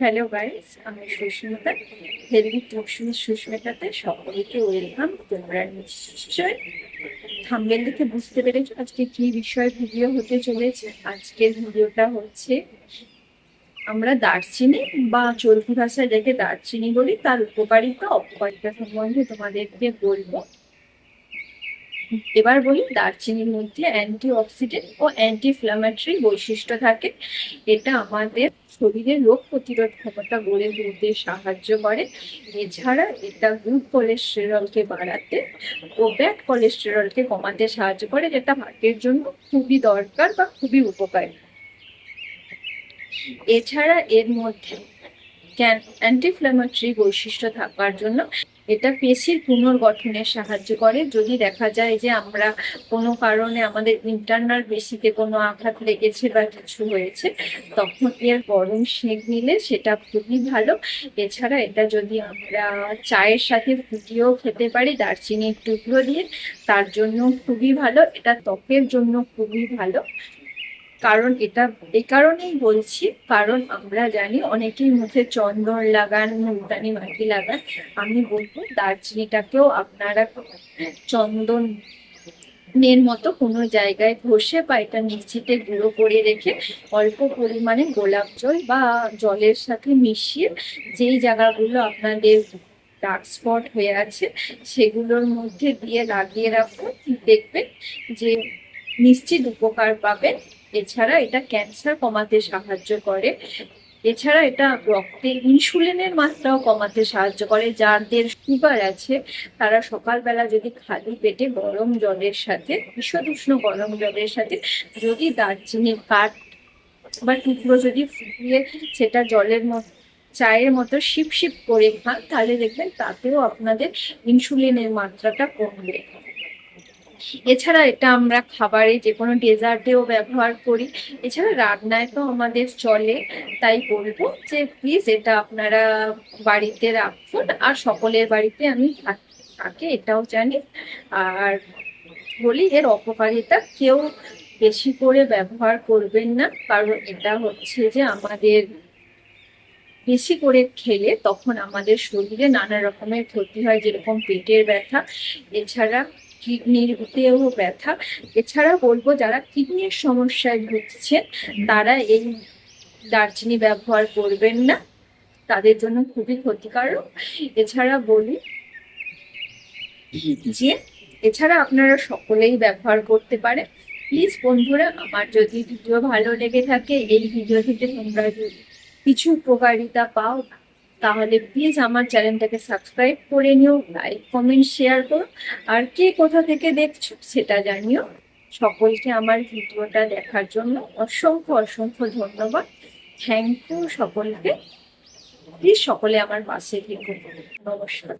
Hello guys আমি Susmita. Healthy টুকসুমি সুস্মিতাতে সকলকে welcome তোমরা নিশ্চয় থাম্বেল দেখে বুঝতে পেরেছ আজকে কি বিষয় ভিডিও হতে চলেছে। আজকের ভিডিওটা হচ্ছে আমরা দারচিনি বা চলতি ভাষায় যাকে দারচিনি বলি, তার উপকারিতা অপকারিতা সম্বন্ধে তোমাদেরকে বলব। এবার বলি, দারচিনির মধ্যে অ্যান্টি অক্সিডেন্ট ও অ্যান্টি ইনফ্ল্যামেটরি বৈশিষ্ট্য থাকে। এটা আমাদের শরীরের রোগ প্রতিরোধ ক্ষমতা গড়ে তুলতে সাহায্য করে। এছাড়া এটা গুড কোলেস্টেরলকে বাড়াতে ও ব্যাড কোলেস্টেরলকে কমাতে সাহায্য করে, যেটা হার্টের জন্য খুবই দরকার বা খুবই উপকারী। এছাড়া এর মধ্যে অ্যান্টিফ্ল্যামেটরি বৈশিষ্ট্য থাকার জন্য এটা পেশির পুনর্গঠনে সাহায্য করে। যদি দেখা যায় যে আমরা কোনো কারণে আমাদের ইন্টারনাল পেশিতে কোনো আঘাত লেগেছে বা কিছু হয়েছে, তখন এর গরম সেঁক নিলে সেটা খুবই ভালো। এছাড়া এটা যদি আমরা চায়ের সাথে ফুটিয়েও খেতে পারি, দারচিনির টুকরো দিয়ে, তার জন্য খুবই ভালো। এটা ত্বকের জন্য খুবই ভালো। কারণ এটা এ কারণেই বলছি, কারণ আমরা জানি অনেকেই মুখে চন্দন লাগান মুলতানি মাটি লাগান। আমি বলব দারচিনিটাকেও আপনারা চন্দন নের মতো কোনো জায়গায় ঘষে বা এটা নিশ্চিতে গুঁড়ো করে রেখে অল্প পরিমাণে গোলাপ জল বা জলের সাথে মিশিয়ে যেই জায়গাগুলো আপনাদের ডার্ক স্পট হয়ে আছে, সেগুলোর মধ্যে দিয়ে লাগিয়ে রাখুন। দেখবেন যে নিশ্চিত উপকার পাবেন। এছাড়া এটা ক্যান্সার কমাতে সাহায্য করে। এছাড়া এটা রক্তে ইনসুলিনের মাত্রাও কমাতে সাহায্য করে, যাদের সুগার আছে, তারা সকালবেলা যদি খালি পেটে গরম জলের সাথে বিশদ উষ্ণ গরম জলের সাথে যদি দারচিনি কাঠ বা টুকরো যদি ফুটিয়ে সেটা জলের মতো চায়ের মতো শিপ শিপ করে খান, তাহলে দেখবেন তাতেও আপনাদের ইনসুলিনের মাত্রাটা কমবে। এছাড়া এটা আমরা খাবারে যে কোনো ডেজার্টেও ব্যবহার করি। এছাড়া রান্নায় তো আমাদের চলে, তাই বলব যে প্লিজ এটা আপনারা বাড়িতে রাখুন আর সকলের বাড়িতে আমি থাকে এটাও জানি। আর বলি এর অপকারিতা কেউ বেশি করে ব্যবহার করবেন না, কারণ এটা হচ্ছে যে আমাদের বেশি করে খেলে তখন আমাদের শরীরে নানা রকমের ক্ষতি হয়, যেরকম পেটের ব্যথা। এছাড়া কিডনিতেও ব্যথা। এছাড়া বলব, যারা কিডনির সমস্যায় ভুগছে তারা এই দারচিনি ব্যবহার করবেন না। তাদের জন্য খুবই ক্ষতিকারক। এছাড়া বলি যে, এছাড়া আপনারা সকলেই ব্যবহার করতে পারে প্লিজ বন্ধুরা, আমার যদি ভিডিও ভালো লেগে থাকে, এই ভিডিও থেকে তোমরা যদি কিছু উপকারিতা পাও তাহলে প্লিজ আমার চ্যানেলটাকে সাবস্ক্রাইব করে নিও লাইক কমেন্ট শেয়ার করো। আর কে কোথা থেকে দেখছ সেটা জানিও। সকলকে আমার ভিডিওটা দেখার জন্য অসংখ্য অসংখ্য ধন্যবাদ। থ্যাংক ইউ সকলকে। প্লিজ সকলে আমার পাশে থেকো। নমস্কার।